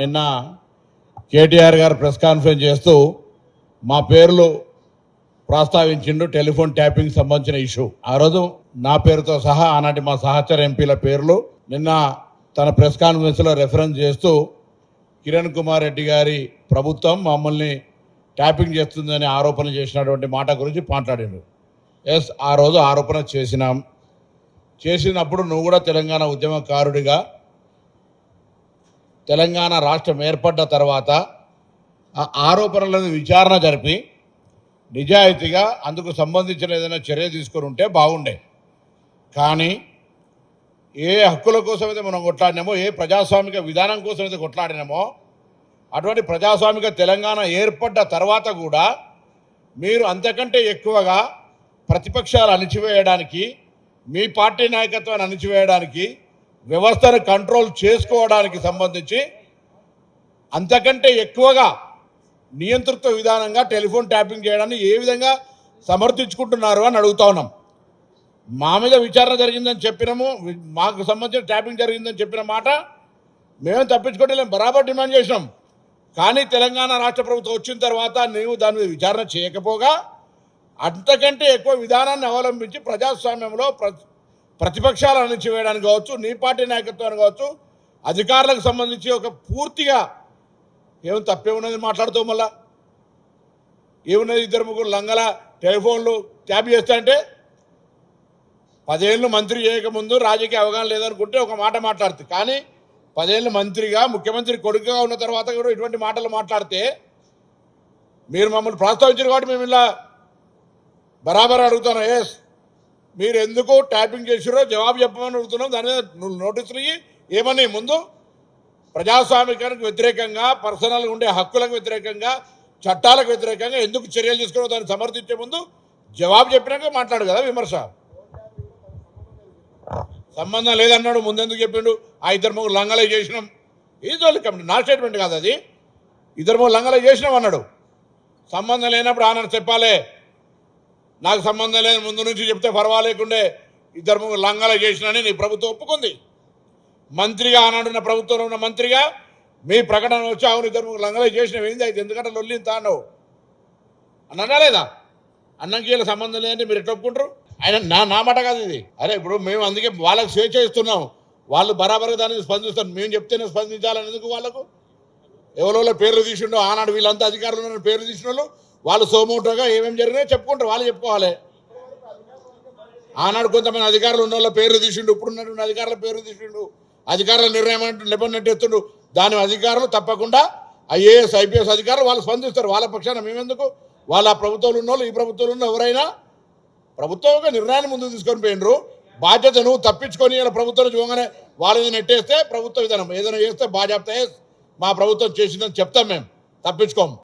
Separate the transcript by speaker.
Speaker 1: నిన్న కేటీఆర్ గారు press conference చేస్తూ మా పేర్లు ప్రస్తావించిండు టెలిఫోన్ ట్యాపింగ్ సంబంధించిన ఇష్యూ. ఆ రోజు నా పేరుతో సహా ఆనాటి మా సహచర ఎంపీల పేర్లు నిన్న తన ప్రెస్ కాన్ఫరెన్స్లో రెఫరెన్స్ చేస్తూ కిరణ్ కుమార్ రెడ్డి గారి ప్రభుత్వం మమ్మల్ని ట్యాపింగ్ చేస్తుందని ఆరోపణ చేసినటువంటి మాట గురించి మాట్లాడిండు. ఎస్ ఆ రోజు ఆరోపణ చేసినాం. చేసినప్పుడు నువ్వు కూడా తెలంగాణ ఉద్యమకారుడిగా తెలంగాణ రాష్ట్రం ఏర్పడ్డ తర్వాత ఆ ఆరోపణలను విచారణ జరిపి నిజాయితీగా అందుకు సంబంధించిన ఏదైనా చర్య తీసుకొని ఉంటే బాగుండే. కానీ ఏ హక్కుల కోసం అయితే మనం కొట్లాడినామో ఏ ప్రజాస్వామిక విధానం కోసం అయితే కొట్లాడినామో అటువంటి ప్రజాస్వామిక తెలంగాణ ఏర్పడ్డ తర్వాత కూడా మీరు అంతకంటే ఎక్కువగా ప్రతిపక్షాలు అణిచివేయడానికి మీ పార్టీ నాయకత్వాన్ని అణిచివేయడానికి వ్యవస్థను కంట్రోల్ చేసుకోవడానికి సంబంధించి అంతకంటే ఎక్కువగా నియంతృత్వ విధానంగా టెలిఫోన్ ట్యాపింగ్ చేయడాన్ని ఏ విధంగా సమర్థించుకుంటున్నారు అని అడుగుతా ఉన్నాం. మా మీద విచారణ జరిగిందని చెప్పినాము మాకు సంబంధించిన ట్యాపింగ్ జరిగిందని చెప్పిన మాట మేము తప్పించుకోవట్లేము బరాబర్ డిమాండ్ చేసినాం. కానీ తెలంగాణ రాష్ట్ర ప్రభుత్వం వచ్చిన తర్వాత నీవు దాని మీద విచారణ చేయకపోగా అంతకంటే ఎక్కువ విధానాన్ని అవలంబించి ప్రజాస్వామ్యంలో ప్ర ప్రతిపక్షాలు అణిచివేయడానికి కావచ్చు నీ పార్టీ నాయకత్వాన్ని కావచ్చు అధికారులకు సంబంధించి ఒక పూర్తిగా ఏం తప్పే ఉన్నది మాట్లాడుతావు మళ్ళా? ఏమున్నది ఇద్దరు ముగ్గురు లంగల టెలిఫోన్లు ట్యాప్ చేస్తా అంటే పదేళ్ళు మంత్రి చేయకముందు రాజకీయ అవగాహన లేదనుకుంటే ఒక మాట మాట్లాడుతుంది కానీ పదేళ్ళు మంత్రిగా ముఖ్యమంత్రి కొడుకుగా ఉన్న తర్వాత కూడా ఇటువంటి మాటలు మాట్లాడితే మీరు మమ్మల్ని ప్రస్తావించారు కాబట్టి మేము ఇలా బరాబర్ అడుగుతాను ఎస్ మీరు ఎందుకు ట్యాపింగ్ చేసిరో జవాబు చెప్పమని అడుగుతున్నాం. దాని మీద నువ్వు నోటీసులు ఇయ్యి. ఏమని ముందు ప్రజాస్వామికానికి వ్యతిరేకంగా పర్సనల్గా ఉండే హక్కులకు వ్యతిరేకంగా చట్టాలకు వ్యతిరేకంగా ఎందుకు చర్యలు తీసుకున్నావు దాన్ని సమర్థించే ముందు జవాబు చెప్పినాక మాట్లాడు కదా విమర్శ. సంబంధం లేదన్నాడు ముందెందుకు చెప్పిండు? ఆ ఇద్దరు ముగ్గురు లంగలే చేసినాం. ఈజ్ వాళ్ళ కమిటీ నా స్టేట్మెంట్ కాదు అది. ఇద్దరు ముగ్గురు లంగలే చేసినాం అన్నాడు. సంబంధం లేనప్పుడు ఆనని చెప్పాలే. నాకు సంబంధం లేని ముందు నుంచి చెప్తే పర్వాలేకుండే ఇద్దరు ముగ్గురు లంగల చేసినని నీ ప్రభుత్వం ఒప్పుకుంది. మంత్రిగా ఆనాడున్న ప్రభుత్వంలో ఉన్న మంత్రిగా మీ ప్రకటన వచ్చి అవును ఇద్దరు ముగ్గురు లంగాలు చేసినవి. ఏంది అయితే? ఎందుకంటే లొల్లిని అన్నావు. అన్నా లేదా? అన్నంకీల సంబంధం లేదంటే మీరు ఎట్లా ఒప్పుకుంటారు? ఆయన నా నా మాట కాదు ఇది. అరే ఇప్పుడు మేము అందుకే వాళ్ళకి స్వేచ్ఛ ఇస్తున్నాం. వాళ్ళు బరాబర్గా దానికి స్పందిస్తారు. మేము చెప్తేనే స్పందించాలని ఎందుకు వాళ్ళకు? ఎవరో పేర్లు తీసిండో? ఆనాడు వీళ్ళంతా అధికారులు ఉన్న పేర్లు తీసిన వాళ్ళు వాళ్ళు సోమోటోగా ఏమేమి జరిగినాయో చెప్పుకుంటారు వాళ్ళు చెప్పుకోవాలి. ఆనాడు కొంతమంది అధికారులు ఉన్న వాళ్ళ పేర్లు తీసిండు ఇప్పుడు ఉన్నటువంటి అధికారుల పేర్లు తీసిండు అధికారుల నిర్ణయం అంటూ నిబంధన ఎత్తుండు. దాని అధికారులు తప్పకుండా ఐఏఎస్ ఐపీఎస్ అధికారులు వాళ్ళు స్పందిస్తారు వాళ్ళ పక్షాన మేమెందుకు? వాళ్ళ ప్రభుత్వంలో ఉన్న వాళ్ళు ఈ ప్రభుత్వంలో ఉన్న ఎవరైనా ప్రభుత్వం ఒక నిర్ణయాన్ని ముందు తీసుకొని పోయినరు. బాధ్యత నువ్వు తప్పించుకొని ఇలా ప్రభుత్వం చూడగానే వాళ్ళని నెట్టేస్తే ప్రభుత్వ విధానం. ఏదైనా చేస్తే బాధ్యత మా ప్రభుత్వం చేసిందని చెప్తాం మేము. తప్పించుకోము.